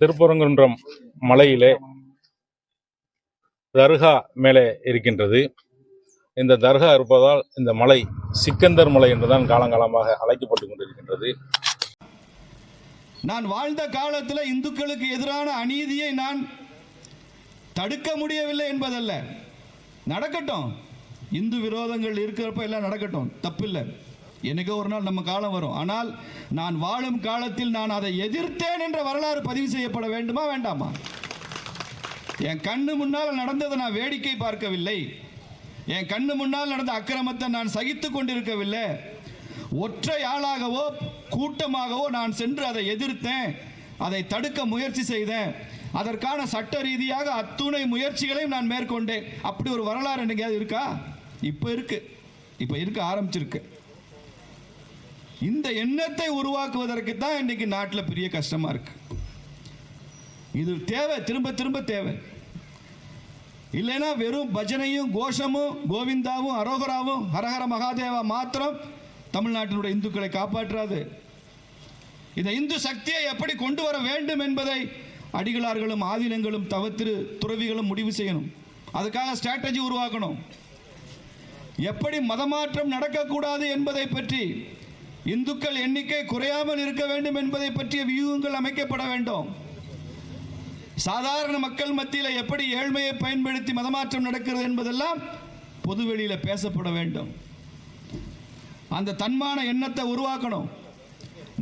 திருப்பரங்குன்றம் மலையிலே தர்கா மேலே இருக்கின்றது. இந்த தர்கா இருப்பதால் இந்த மலை சிக்கந்தர் மலை என்றுதான் காலங்காலமாக அழைக்கப்பட்டு கொண்டிருக்கின்றது. நான் வாழ்ந்த காலத்தில் இந்துக்களுக்கு எதிரான அநீதியை நான் தடுக்க முடியவில்லை என்பதல்ல. நடக்கட்டும். இந்து விரோதங்கள் இருக்கிறப்ப எல்லாம் நடக்கட்டும். தப்பில்லை. என்னைக்கோ ஒரு நாள் நம்ம காலம் வரும். ஆனால் நான் வாழும் காலத்தில் நான் அதை எதிர்த்தேன் என்ற வரலாறு பதிவு செய்யப்பட வேண்டுமா வேண்டாமா? என் கண்ணு முன்னால் நடந்ததை நான் வேடிக்கை பார்க்கவில்லை. என் கண்ணு முன்னால் நடந்த அக்கிரமத்தை நான் சகித்து கொண்டிருக்கவில்லை. ஒற்றை ஆளாகவோ கூட்டமாகவோ நான் சென்று அதை எதிர்த்தேன். அதை தடுக்க முயற்சி செய்தேன். அதற்கான சட்ட ரீதியாக அத்துணை முயற்சிகளையும் நான் மேற்கொண்டேன். அப்படி ஒரு வரலாறு என்னைக்காவது இருக்கா? இப்போ இருக்கு. இப்போ இருக்க ஆரம்பிச்சிருக்கு. இந்த எண்ணத்தை உருவாக்குவதற்கு தான் இன்னைக்கு நாட்டில் பெரிய கஷ்டமாக இருக்கு. இது தேவை திரும்ப திரும்ப தேவை. இல்லைன்னா வெறும் பஜனையும் கோஷமும் கோவிந்தாவும் அரோகராவும் ஹரஹர மகாதேவா மாத்திரம் தமிழ்நாட்டினுடைய இந்துக்களை காப்பாற்றாது. இந்த இந்து சக்தியை எப்படி கொண்டு வர வேண்டும் என்பதை அடிகளார்களும் ஆதீனங்களும் தவத்திரு துறவிகளும் முடிவு செய்யணும். அதுக்காக ஸ்ட்ராட்டஜி உருவாக்கணும். எப்படி மதமாற்றம் நடக்கக்கூடாது என்பதை பற்றி இந்துக்கள் எண்ணிக்கை குறையாமல் இருக்க வேண்டும் என்பதை பற்றிய வியூகங்கள் அமைக்கப்பட வேண்டும். சாதாரண மக்கள் மத்தியில் எப்படி ஏழ்மையை பயன்படுத்தி மதமாற்றம் நடக்கிறது என்பதெல்லாம் பொதுவெளியில் பேசப்பட வேண்டும். அந்த தன்மான எண்ணத்தை உருவாக்கணும்.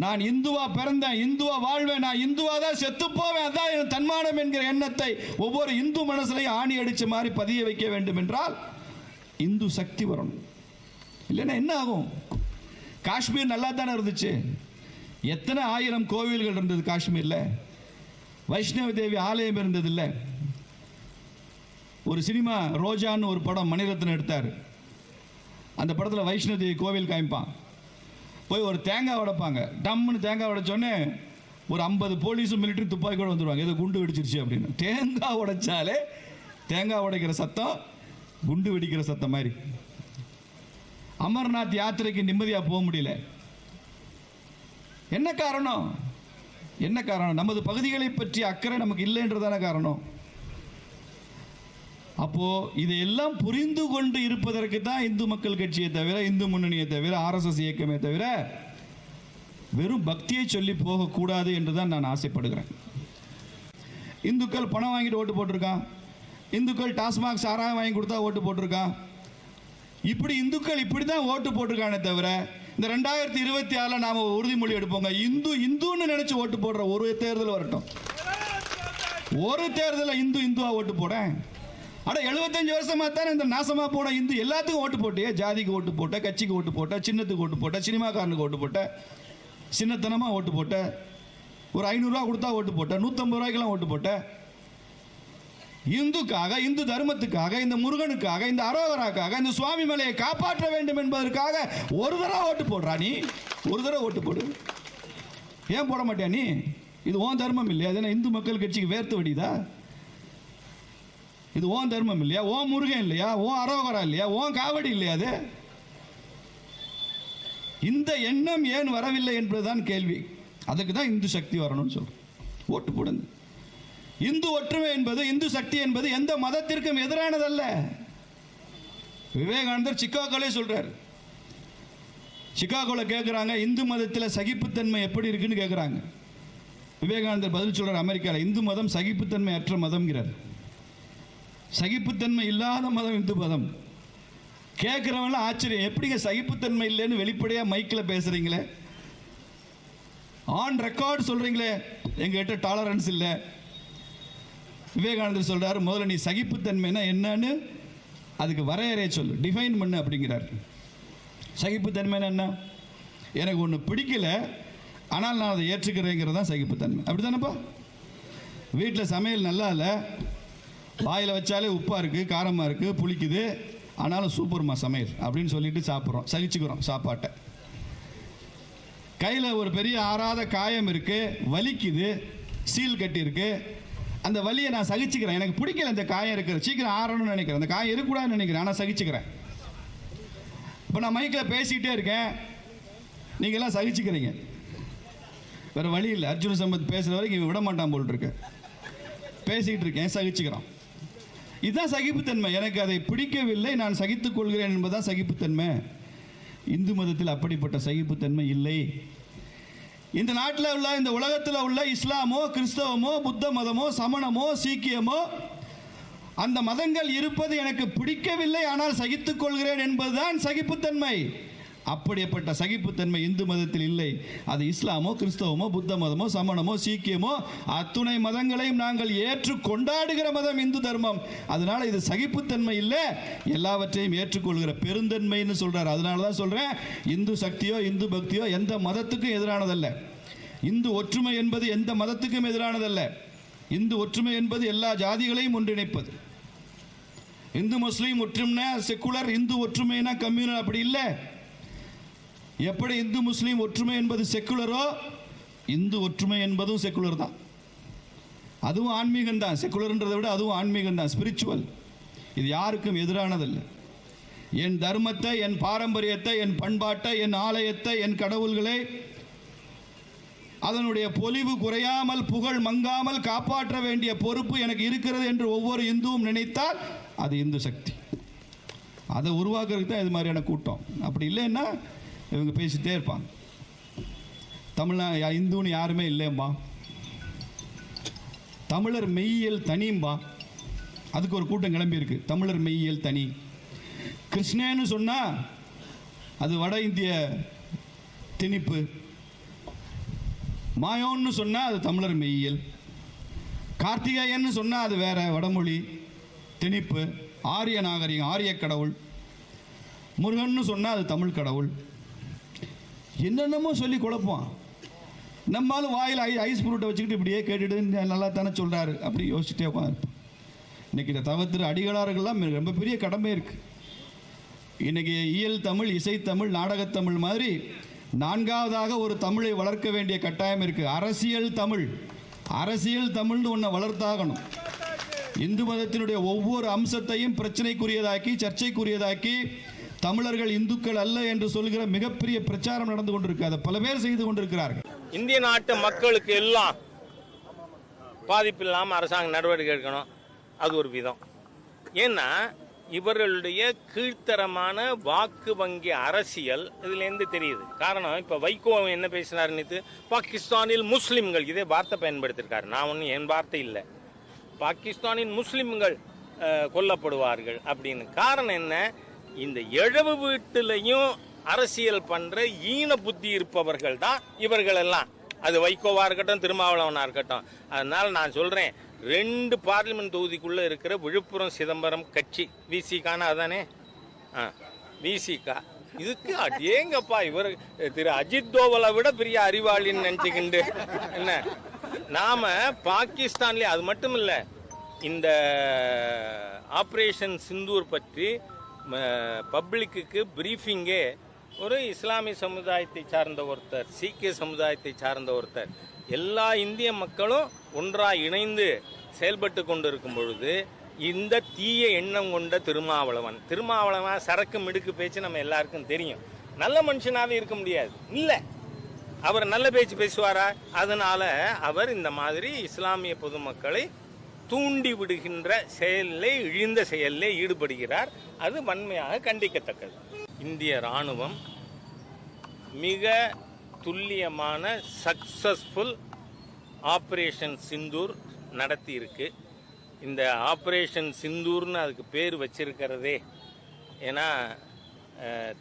நான் இந்துவா பிறந்தேன் இந்துவா வாழ்வேன் நான் இந்துவா தான் செத்து போவேன் அதான் என் தன்மானம் என்கிற எண்ணத்தை ஒவ்வொரு இந்து மனசுலையும் ஆணி அடிச்ச மாதிரி பதிய வைக்க வேண்டும் என்றால் இந்து சக்தி வரணும். இல்லைன்னா என்ன ஆகும்? காஷ்மீர் நல்லா தானே இருந்துச்சு? எத்தனை ஆயிரம் கோவில்கள் இருந்தது காஷ்மீரில்? வைஷ்ணவ தேவி ஆலயம் இருந்ததில்ல. ஒரு சினிமா ரோஜான்னு ஒரு படம் மணிரத்னம் எடுத்தார். அந்த படத்தில் வைஷ்ணவ தேவி கோவில் காமிப்பான். போய் ஒரு தேங்காய் உடைப்பாங்க. டம்முன்னு தேங்காய் உடைச்சோடனே ஒரு ஐம்பது போலீஸும் மிலிட்டரி துப்பாக்கி கூட வந்துடுவாங்க ஏதோ குண்டு வெடிச்சிருச்சு அப்படின்னு. தேங்காய் உடைச்சாலே தேங்காய் உடைக்கிற சத்தம் குண்டு வெடிக்கிற சத்தம் மாதிரி. அமர்நாத் யாத்திரைக்கு நிம்மதியாக போக முடியல. என்ன காரணம்? என்ன காரணம்? நமது பகுதிகளை பற்றி அக்கறை நமக்கு இல்லைன்றதான காரணம். அப்போ இதையெல்லாம் புரிந்து கொண்டு இருப்பதற்கு தான் இந்து மக்கள் கட்சியை தவிர இந்து முன்னணியை தவிர ஆர்எஸ்எஸ் இயக்கமே தவிர வெறும் பக்தியை சொல்லி போகக்கூடாது என்று தான் நான் ஆசைப்படுகிறேன். இந்துக்கள் பணம் வாங்கிட்டு ஓட்டு போட்டிருக்கான். இந்துக்கள் டாஸ்மாக் சாராயம் வாங்கி கொடுத்தா ஓட்டு போட்டிருக்கான். இப்படி இந்துக்கள் இப்படி தான் ஓட்டு போட்டிருக்கானே தவிர இந்த ரெண்டாயிரத்தி இருபத்தி ஆறில் நாம் உறுதிமொழி எடுப்போங்க. இந்து இந்துன்னு நினச்சி ஓட்டு போடுற ஒரு தேர்தல் வரட்டும். ஒரு தேர்தலில் இந்து இந்துவாக ஓட்டு போடேன் அட எழுபத்தஞ்சு வருஷமாக தானே இந்த நாசமாக போன இந்து எல்லாத்துக்கும் ஓட்டு போட்டியே. ஜாதிக்கு ஓட்டு போட்ட கட்சிக்கு ஓட்டு போட்ட சின்னத்துக்கு ஓட்டு போட்ட சினிமாக்காரனுக்கு ஓட்டு போட்ட சின்னத்தனமாக ஓட்டு போட்ட ஒரு ஐநூறுரூவா கொடுத்தா ஓட்டு போட்ட நூற்றம்பது ரூபாய்க்கெல்லாம் ஓட்டு போட்டேன் இந்துக்காக இந்து தர்மத்துக்காக இந்த முருகனுக்காக இந்த அரோகராக்காக இந்த சுவாமி மலையை காப்பாற்ற வேண்டும் என்பதற்காக ஒரு தடவை ஓட்டு போடுறா நீ? ஒரு தடவை ஓட்டு போடு. ஏன் போட மாட்டியா நீ? இது ஓன் தர்மம் இல்லையா? அது என்ன இந்து மக்கள் கட்சிக்கு வேர்த்து வடிதா இது ஓன் தர்மம் இல்லையா? ஓன் முருகன் இல்லையா? ஓன் அரோகரா இல்லையா? ஓன் காவடி இல்லையா அது? இந்த எண்ணம் ஏன் வரவில்லை என்பதுதான் கேள்வி. அதுக்கு தான் இந்து சக்தி வரணும்னு சொல்றேன் ஓட்டு போடுங்க. இந்து ஒற்றுமை என்பது இந்து சக்தி என்பது எந்த மதத்திற்கும் எதிரானதல்ல. விவேகானந்தர் சிக்காகோலே சொல்றாரு. சிக்காகோல கேட்குறாங்க இந்து மதத்தில் சகிப்புத்தன்மை எப்படி இருக்குன்னு கேட்குறாங்க விவேகானந்தர் பதில் சொல்றார் அமெரிக்காவில் இந்து மதம் சகிப்புத்தன்மை அற்ற மதம்ங்கிறார். சகிப்புத்தன்மை இல்லாத மதம் இந்து மதம். கேட்குறவங்களாம் ஆச்சரியம் எப்படிங்க சகிப்புத்தன்மை இல்லைன்னு வெளிப்படையாக மைக்கில் பேசுகிறீங்களே ஆன் ரெக்கார்டு சொல்கிறீங்களே எங்ககிட்ட டாலரன்ஸ் இல்லை. விவேகானந்தர் சொல்கிறார் முதல்ல நீ சகிப்புத்தன்மைனா என்னன்னு அதுக்கு வரையறைய சொல்லு. டிஃபைன் பண்ணு அப்படிங்கிறார். சகிப்புத்தன்மைனா என்ன? எனக்கு ஒன்று பிடிக்கல ஆனால் நான் அதை ஏற்றுக்கிறேங்கிறது தான் சகிப்புத்தன்மை. அப்படி தானேப்பா வீட்டில் சமையல் நல்லா இல்லை. வாயில் வச்சாலே உப்பாக இருக்குது காரமாக இருக்குது புளிக்குது. ஆனாலும் சூப்பர்மா சமையல் அப்படின்னு சொல்லிட்டு சாப்பிட்றோம். சகிச்சுக்கிறோம் சாப்பாட்டை. கையில் ஒரு பெரிய ஆறாத காயம் இருக்குது வலிக்குது சீல் கட்டியிருக்கு. அந்த வலியை நான் சகிச்சுக்கிறேன். எனக்கு பிடிக்கல இந்த காயம் இருக்கிற சீக்கிரம் ஆறணும்னு நினைக்கிறேன். அந்த காயம் இருக்கக்கூடாதுன்னு நினைக்கிறேன். ஆனால் சகிச்சுக்கிறேன். இப்போ நான் மைக்கில் பேசிக்கிட்டே இருக்கேன். நீங்கள்லாம் சகிச்சுக்கிறீங்க. வேற வழி இல்லை. அர்ஜுன சம்பத் பேசுகிற வரைக்கும் இவன் விட மாட்டான் போல் பேசிகிட்டு பேசிக்கிட்டு இருக்கேன். சகிச்சுக்கிறான்? இதுதான் சகிப்புத்தன்மை. எனக்கு அதை பிடிக்கவில்லை. நான் சகித்துக் கொள்கிறேன் என்பதுதான் சகிப்புத்தன்மை. இந்து மதத்தில் அப்படிப்பட்ட சகிப்புத்தன்மை இல்லை. இந்த நாட்டில் உள்ள இந்த உலகத்தில் உள்ள இஸ்லாமோ கிறிஸ்தவமோ புத்த மதமோ சமணமோ சீக்கியமோ அந்த மதங்கள் இருப்பது எனக்கு பிடிக்கவில்லை ஆனால் சகித்துக் கொள்கிறேன் என்பதுதான் சகிப்புத்தன்மை. அப்படிப்பட்ட சகிப்புத்தன்மை இந்து மதத்தில் இல்லை. அது இஸ்லாமோ கிறிஸ்தவமோ புத்த மதமோ சமணமோ சீக்கியமோ அத்துணை மதங்களையும் நாங்கள் ஏற்று கொண்டாடுகிற மதம் இந்து தர்மம். அதனால இது சகிப்புத்தன்மை இல்லை. எல்லாவற்றையும் ஏற்றுக்கொள்கிற பெருந்தன்மைன்னு சொல்றாரு. அதனால தான் சொல்றேன் இந்து சக்தியோ இந்து பக்தியோ எந்த மதத்துக்கும் எதிரானதல்ல. இந்து ஒற்றுமை என்பது எந்த மதத்துக்கும் எதிரானதல்ல. இந்து ஒற்றுமை என்பது எல்லா ஜாதிகளையும் ஒன்றிணைப்பது. இந்து முஸ்லீம் ஒற்றுமைனா செக்குலர் இந்து ஒற்றுமைனா கம்யூனல் அப்படி இல்லை. எப்படி இந்து முஸ்லீம் ஒற்றுமை என்பது செக்குலரோ இந்து ஒற்றுமை என்பதும் செக்குலர் தான். அதுவும் ஆன்மீகம் தான். செக்குலர்ன்றதை விட அதுவும் ஆன்மீகம் தான். ஸ்பிரிச்சுவல் இது யாருக்கும் எதிரானதல்ல. என் தர்மத்தை என் பாரம்பரியத்தை என் பண்பாட்டை என் ஆலயத்தை என் கடவுள்களை அதனுடைய பொலிவு குறையாமல் புகழ் மங்காமல் காப்பாற்ற வேண்டிய பொறுப்பு எனக்கு இருக்கிறது என்று ஒவ்வொரு இந்துவும் நினைத்தால் அது இந்து சக்தி. அதை உருவாக்குறதுக்கு தான் இது மாதிரியான கூட்டம். அப்படி இல்லைன்னா இவங்க பேசிட்டே இருப்பாங்க தமிழ்நா இந்துன்னு யாருமே இல்லைம்பா தமிழர் மெய்யியல் தனியும்பா. அதுக்கு ஒரு கூட்டம் கிளம்பியிருக்கு தமிழர் மெய்யியல் தனி. கிருஷ்ணன்னு சொன்னால் அது வட இந்திய திணிப்பு. மாயோன்னு சொன்னால் அது தமிழர் மெய்யியல். கார்த்திகேயன்னு சொன்னால் அது வேற வடமொழி திணிப்பு. ஆரிய நாகரிகம் ஆரிய கடவுள். முருகன்னு சொன்னால் அது தமிழ் கடவுள். என்னென்னமோ சொல்லி குழப்பம் நம்மளும் வாயில் ஐ ஐஸ் ஃப்ரூட்டை வச்சுக்கிட்டு இப்படியே கேட்டுட்டு நல்லா தானே சொல்கிறாரு அப்படி யோசிச்சுட்டே உட்காந்துருப்போம் இன்னைக்கு இந்த தவிர்த்து அடிகளார்கள்லாம் ரொம்ப பெரிய கடமை இருக்குது இன்னைக்கு இயல் தமிழ் இசைத்தமிழ் நாடகத்தமிழ் மாதிரி நான்காவதாக ஒரு தமிழை வளர்க்க வேண்டிய கட்டாயம் இருக்குது அரசியல் தமிழ். அரசியல் தமிழ்னு ஒன்றை வளர்த்தாகணும். இந்து மதத்தினுடைய ஒவ்வொரு அம்சத்தையும் பிரச்சனைக்குரியதாக்கி சர்ச்சைக்குரியதாக்கி தமிழர்கள் இந்துக்கள் அல்ல என்று சொல்கிற மிகப்பெரிய பிரச்சாரம் நடந்து கொண்டிருக்கு. பல பேர் செய்து கொண்டிருக்கிறார்கள். இந்திய நாட்டு மக்களுக்கு எல்லாம் பாதிப்பு இல்லாமல் அரசாங்கம் நடவடிக்கை எடுக்கணும். அது ஒரு விதம். ஏன்னா இவர்களுடைய கீழ்த்தரமான வாக்கு வங்கி அரசியல் இதுலேருந்து தெரியுது. காரணம் இப்போ வைகோ என்ன பேசினார் நேற்று பாகிஸ்தானில் முஸ்லிம்கள். இதே வார்த்தை பயன்படுத்தியிருக்காரு நான் ஒன்றும் என் வார்த்தை இல்லை. பாகிஸ்தானின் முஸ்லிம்கள் கொல்லப்படுவார்கள் அப்படின்னு. காரணம் என்ன? இந்த எழவு வீட்டிலையும் அரசியல் பண்ற ஈன புத்தி இருப்பவர்கள் தான் இவர்கள் எல்லாம் அது வைகோவா இருக்கட்டும் திருமாவளவனா இருக்கட்டும். அதனால நான் சொல்றேன் ரெண்டு பார்லிமெண்ட் தொகுதிக்குள்ள இருக்கிற விழுப்புரம் சிதம்பரம் கட்சி விசிகானா அதானே விசிகா. இதுக்கு அடேங்கப்பா இவர் திரு அஜித் தோவலை விட பெரிய அறிவாளின்னு நினைச்சுக்கிண்டு. என்ன? நாம பாகிஸ்தான்லயே அது மட்டும் இல்ல இந்த ஆபரேஷன் சிந்தூர் பற்றி பப்ளிக்கு பிரீஃபிங்கே ஒரு இஸ்லாமிய சமுதாயத்தை சார்ந்த ஒருத்தர் சீக்கிய சமுதாயத்தை சார்ந்த ஒருத்தர். எல்லா இந்திய மக்களும் ஒன்றாக இணைந்து செயல்பட்டு கொண்டிருக்கும் பொழுது இந்த தீய எண்ணம் கொண்ட திருமாவளவன் திருமாவளவன் சரக்கு மிடுக்கு பேச்சு நம்ம எல்லாருக்கும் தெரியும். நல்ல மனுஷனாகவே இருக்க முடியாது. இல்லை. அவர் நல்ல பேச்சு பேசுவாரா? அதனால அவர் இந்த மாதிரி இஸ்லாமிய பொதுமக்களை தூண்டி விடுகின்ற இழிந்த செயலிலே ஈடுபடுகிறார். அது வன்மையாக கண்டிக்கத்தக்கது. இந்திய ராணுவம் மிக துல்லியமான சக்சஸ்ஃபுல் ஆப்ரேஷன் சிந்தூர் நடத்தியிருக்கு. இந்த ஆப்ரேஷன் சிந்தூர்னு அதுக்கு பேர் வச்சிருக்கிறதே. ஏன்னா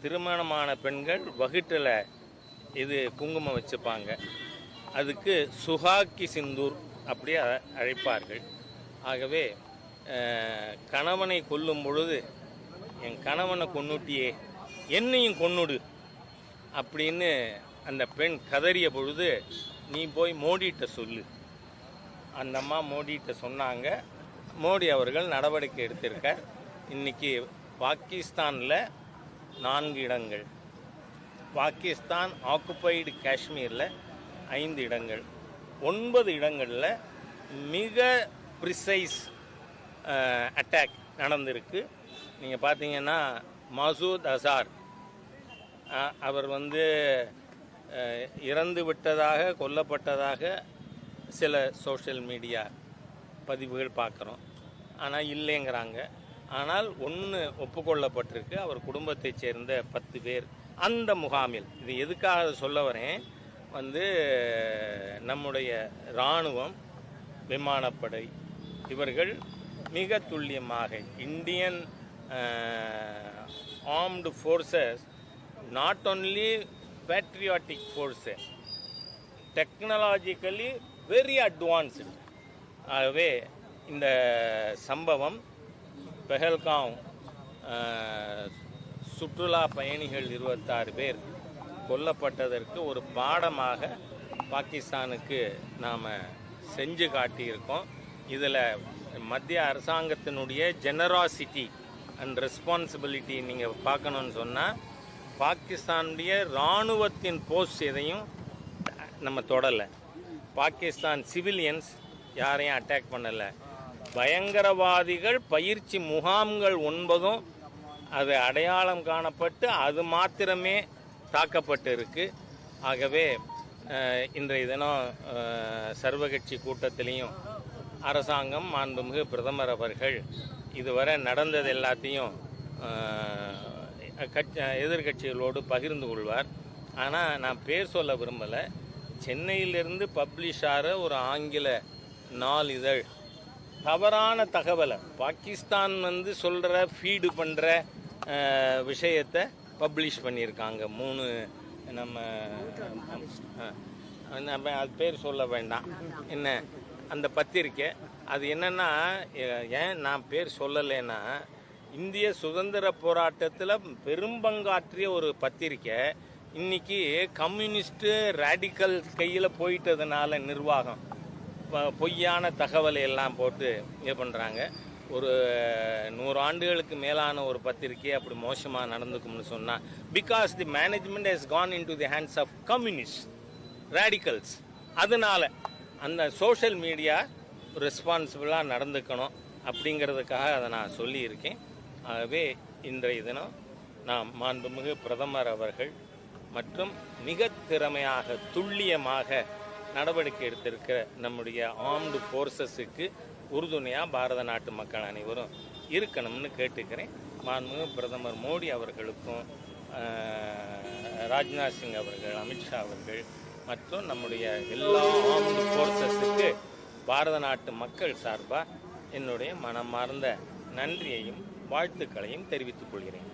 திருமணமான பெண்கள் வகுட்டில் இது குங்குமம் வச்சுப்பாங்க. அதுக்கு சுஹாக்கி சிந்தூர் அப்படி அழைப்பார்கள். ஆகவே கணவனை கொல்லும் பொழுது என் கணவனை கொன்னுட்டியே என்னையும் கொன்னுடு அப்படின்னு அந்த பெண் கதறிய பொழுது நீ போய் மோடிகிட்ட சொல்லு. அந்த அம்மா மோடிகிட்ட சொன்னாங்க. மோடி அவர்கள் நடவடிக்கை எடுத்திருக்கார் இன்னைக்கு பாகிஸ்தானில் நான்கு இடங்கள். பாகிஸ்தான் ஆக்குப்பைடு காஷ்மீரில் ஐந்து இடங்கள். ஒன்பது இடங்களில் மிக ப்ரிசைஸ் அட்டாக் uh, நடந்திருக்கு. நீங்கள் பார்த்தீங்கன்னா மசூத் அசார் அவர் வந்து இறந்து விட்டதாக கொல்லப்பட்டதாக சில சோஷியல் மீடியா பதிவுகள் பார்க்குறோம். ஆனால் இல்லைங்கிறாங்க. ஆனால் ஒன்று ஒப்புக்கொள்ளப்பட்டிருக்கு. அவர் குடும்பத்தைச் சேர்ந்த பத்து பேர். அந்த முகாமில் இது எதுக்காக சொல்ல வரேன்? வந்து நம்முடைய இராணுவம் விமானப்படை இவர்கள் மிக துல்லியமாக Indian armed forces not only patriotic force technologically very advanced ஆகவே இந்த சம்பவம் பெஹல்காம் சுற்றுலா பயணிகள் இருபத்தாறு பேர் கொல்லப்பட்டதற்கு ஒரு பாடமாக பாகிஸ்தானுக்கு நாம் செஞ்சு காட்டியிருக்கோம். இதில் மத்திய அரசாங்கத்தினுடைய ஜெனராசிட்டி அண்ட் ரெஸ்பான்சிபிலிட்டி நீங்கள் பார்க்கணுன்னு சொன்னால் பாகிஸ்தானுடைய இராணுவத்தின் போஸ்ட் எதையும் நம்ம தொடலை. பாகிஸ்தான் சிவிலியன்ஸ் யாரையும் அட்டாக் பண்ணலை. பயங்கரவாதிகள் பயிற்சி முகாம்கள் ஒன்பதும் அது அடையாளம் காணப்பட்டு அது மாத்திரமே தாக்கப்பட்டு இருக்கு ஆகவே இன்றைய தினம் சர்வகட்சி கூட்டத்திலையும் அரசாங்கம் மாண்புமிகு பிரதமர் அவர்கள் இதுவரை நடந்தது எல்லாத்தையும் கட்சி எதிர்கட்சிகளோடு பகிர்ந்து கொள்வார். ஆனால் நான் பேர் சொல்ல விரும்பலை. சென்னையிலிருந்து பப்ளிஷ் ஆகிற ஒரு ஆங்கில நாளிதழ் தவறான தகவலை பாகிஸ்தான் வந்து சொல்கிற ஃபீடு பண்ணுற விஷயத்தை பப்ளிஷ் பண்ணியிருக்காங்க. மூணு நம்ம நம்ம அது பேர் சொல்ல வேண்டாம். என்ன? அந்த பத்திரிக்கை அது என்னன்னா ஏன் நான் பேர் சொல்லலைன்னா இந்திய சுதந்திர போராட்டத்தில் பெரும்பங்காற்றிய ஒரு பத்திரிக்கை இன்னைக்கு கம்யூனிஸ்ட் ரேடிக்கல் கையில் போயிட்டதுனால நிர்வாகம். பொய்யான தகவலை எல்லாம் போட்டு இது பண்ணுறாங்க ஒரு நூறு ஆண்டுகளுக்கு மேலான ஒரு பத்திரிக்கை அப்படி மோசமாக நடந்துக்கும்னு சொன்னால் because the management has gone in to the hands of communist radicals அதனால அந்த சோஷியல் மீடியா ரெஸ்பான்சிபிளாக நடந்துக்கணும் அப்படிங்கிறதுக்காக அதை நான் சொல்லியிருக்கேன். ஆகவே இன்றைய தினம் நாம் மாண்புமிகு பிரதமர் அவர்கள் மற்றும் மிக திறமையாக துல்லியமாக நடவடிக்கை எடுத்திருக்கிற நம்முடைய ஆர்ம்டு ஃபோர்ஸஸுக்கு உறுதுணையாக பாரத நாட்டு மக்கள் அனைவரும் இருக்கணும்னு கேட்டுக்கிறேன். மாண்புமிகு பிரதமர் மோடி அவர்களுக்கும் ராஜ்நாத் சிங் அவர்கள் அமித்ஷா அவர்கள் மற்றும் நம்முடைய எல்லா ஆர்ம்டு ஃபோர்ஸஸுக்கு பாரத நாட்டு மக்கள் சார்பாக என்னுடைய மனமார்ந்த நன்றியையும் வாழ்த்துக்களையும் தெரிவித்துக் கொள்கிறேன்.